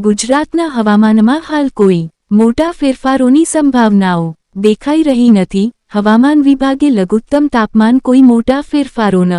ગુજરાતના હવામાનમાં હાલ કોઈ મોટા ફેરફારોની સંભાવનાઓ દેખાઈ રહી નથી. હવામાન વિભાગે લઘુત્તમ તાપમાન કોઈ મોટા ફેરફારો ન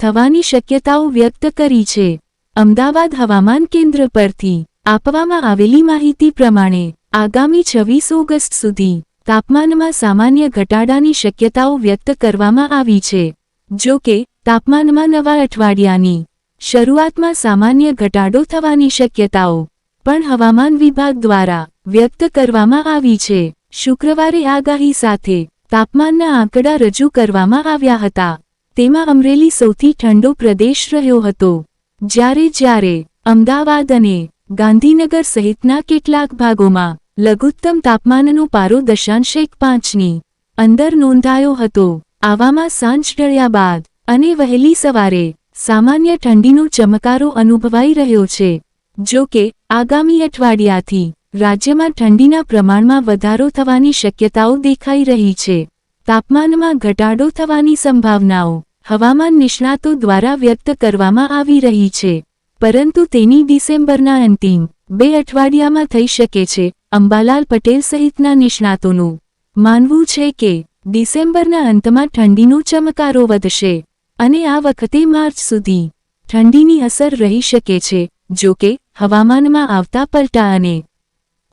થવાની શક્યતાઓ વ્યક્ત કરી છે. અમદાવાદ હવામાન કેન્દ્ર પરથી આપવામાં આવેલી માહિતી પ્રમાણે આગામી છવ્વીસ ઓગસ્ટ સુધી તાપમાનમાં સામાન્ય ઘટાડાની શક્યતાઓ વ્યક્ત કરવામાં આવી છે. જો કે, તાપમાનમાં નવા અઠવાડિયાની શરૂઆતમાં સામાન્ય ઘટાડો થવાની શક્યતાઓ પણ હવામાન વિભાગ દ્વારા વ્યક્ત કરવામાં આવી છે. શુક્રવારે આગાહી સાથે તાપમાનના આંકડા રજૂ કરવામાં આવ્યા હતા. તેમાં અમરેલી સૌથી ઠંડો પ્રદેશ રહ્યો હતો. જ્યારે જ્યારે અમદાવાદ અને ગાંધીનગર સહિતના કેટલાક ભાગોમાં લઘુત્તમ તાપમાનનો પારો દશાંશ એક પાંચની અંદર નોંધાયો હતો. આવામાં સાંજ ઢળ્યા બાદ અને વહેલી સવારે સામાન્ય ઠંડીનો ચમકારો અનુભવાઈ રહ્યો છે. જો કે, આગામી અઠવાડિયાથી રાજ્યમાં ઠંડીના પ્રમાણમાં વધારો થવાની શક્યતાઓ દેખાઈ રહી છે. તાપમાનમાં ઘટાડો થવાની સંભાવનાઓ હવામાન નિષ્ણાતો દ્વારા વ્યક્ત કરવામાં આવી રહી છે. પરંતુ તેની ડિસેમ્બરના અંતિમ બે અઠવાડિયામાં થઈ શકે છે. અંબાલાલ પટેલ સહિતના નિષ્ણાતોનું માનવું છે કે ડિસેમ્બરના અંતમાં ઠંડીનો ચમકારો વધશે. અને આ વખતે માર્ચ સુધી ઠંડીની અસર રહી શકે છે, જો કે હવામાનમાં આવતા પલટા અને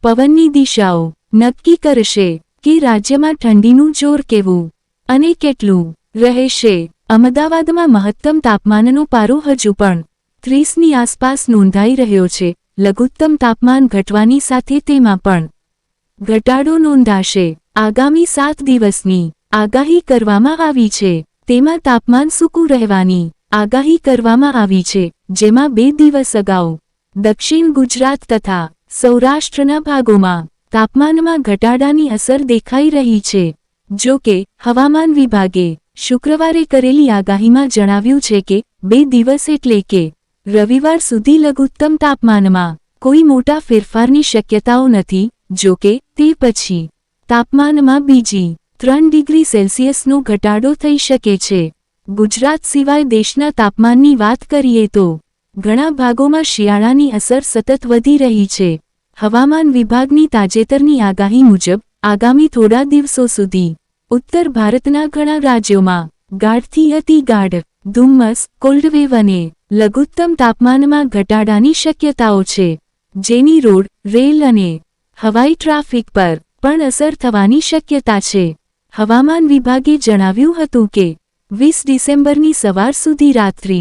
પવનની દિશાઓ નક્કી કરશે કે રાજ્યમાં ઠંડીનું જોર કેવું અને કેટલું રહેશે. અમદાવાદમાં મહત્તમ તાપમાનનો પારો હજુ પણ ત્રીસની આસપાસ નોંધાઈ રહ્યો છે. લઘુત્તમ તાપમાન ઘટવાની સાથે તેમાં પણ ઘટાડો નોંધાશે. આગામી સાત દિવસની આગાહી કરવામાં આવી છે. તેમાં તાપમાન સૂકું રહેવાની આગાહી કરવામાં આવી છે, જેમાં બે દિવસ અગાઉ દક્ષિણ ગુજરાત તથા સૌરાષ્ટ્રના ભાગોમાં તાપમાનમાં ઘટાડાની અસર દેખાઈ રહી છે, જો કે હવામાન વિભાગે શુક્રવારે કરેલી આગાહીમાં જણાવ્યું છે કે બે દિવસ એટલે કે રવિવાર સુધી લઘુત્તમ તાપમાનમાં કોઈ મોટા ફેરફારની શક્યતાઓ નથી, જો કે તે પછી તાપમાનમાં બીજી ત્રણ ડિગ્રી સેલ્સિયસનો ઘટાડો થઈ શકે છે. ગુજરાત સિવાય દેશના તાપમાનની વાત કરીએ તો, ઘણા ભાગોમાં શિયાળાની અસર સતત વધી રહી છે. હવામાન વિભાગની તાજેતરની આગાહી મુજબ, આગામી થોડા દિવસો સુધી, ઉત્તર ભારતના ઘણા રાજ્યોમાં, ગાઢથી અતિ ગાઢ, ધુમ્મસ કોલ્ડવેવ અને લઘુત્તમ તાપમાનમાં ઘટાડાની શક્યતાઓ છે. જેની રોડ, રેલ અને હવાઈ ટ્રાફિક પર પણ અસર થવાની શક્યતા છે. હવામાન વિભાગે જણાવ્યું હતું કે, વીસ ડિસેમ્બરની સવાર સુધી રાત્રિ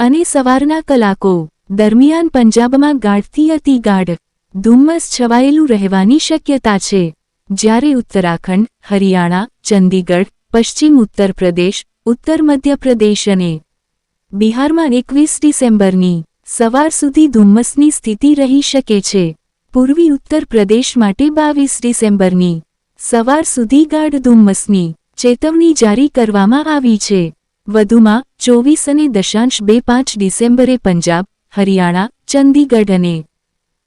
અને સવારના કલાકો દરમિયાન પંજાબમાં ગાઢથી અતિ ગાઢ, ધુમ્મસ છવાયેલું રહેવાની શક્યતા છે. જ્યારે ઉત્તરાખંડ, હરિયાણા, ચંદીગઢ, પશ્ચિમ ઉત્તર પ્રદેશ ઉત્તર મધ્યપ્રદેશ અને બિહારમાં એકવીસ ડિસેમ્બરની સવાર સુધી ધુમ્મસની સ્થિતિ રહી શકે છે. પૂર્વી ઉત્તર પ્રદેશ માટે બાવીસ ડિસેમ્બરની સવાર સુધી ગાઢ ધુમ્મસની ચેતવણી જારી કરવામાં આવી છે. વધુમાં, ચોવીસ અને દશાંશ બે પાંચ ડિસેમ્બરે પંજાબ, હરિયાણા, ચંદીગઢ અને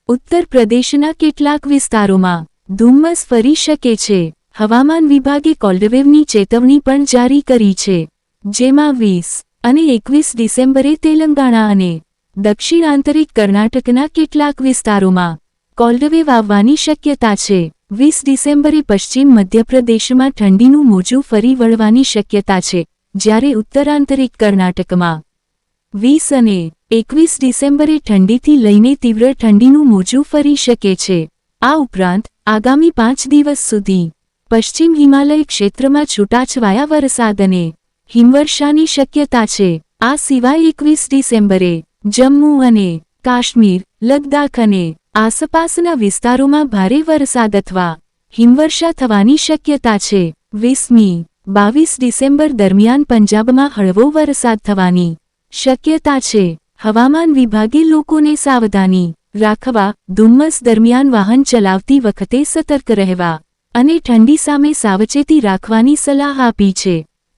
ઉત્તર પ્રદેશના કેટલાક વિસ્તારોમાં ધુમ્મસ ફરી શકે છે. હવામાન વિભાગે કોલ્ડવેવની ચેતવણી પણ જારી કરી છે. જેમાં વીસ અને એકવીસ ડિસેમ્બરે તેલંગાણા અને દક્ષિણ આંતરિક કર્ણાટકના કેટલાક વિસ્તારોમાં કોલ્ડવેવ આવવાની શક્યતા છે. વીસ ડિસેમ્બરે પશ્ચિમ મધ્યપ્રદેશમાં ઠંડીનું મોજું ફરી વળવાની શક્યતા છે, જ્યારે ઉત્તરાંતરિક કર્ણાટકમાં. વીસ અને એકવીસ ડિસેમ્બરે ઠંડીથી લઈને તીવ્ર ઠંડીનું મોજું ફરી શકે છે. આ ઉપરાંત, આગામી પાંચ દિવસ સુધી પશ્ચિમ હિમાલય ક્ષેત્રમાં છૂટાછવાયા વરસાદ અને હિમવર્ષાની શક્યતા છે. આ સિવાય એકવીસ ડિસેમ્બરે જમ્મુ અને કાશ્મીર, લદ્દાખ અને આસપાસના વિસ્તારોમાં ભારે વરસાદ અથવા હિમવર્ષા થવાની શક્યતા છે. વીસમી બાવીસ ડિસેમ્બર દરમિયાન પંજાબમાં હળવો વરસાદ થવાની શક્યતા છે. હવામાન વિભાગે લોકોને સાવધાની રાખવા, ધુમ્મસ દરમિયાન વાહન ચલાવતી વખતે સતર્ક રહેવા અને ઠંડી સામે સાવચેતી રાખવાની સલાહ આપી છે.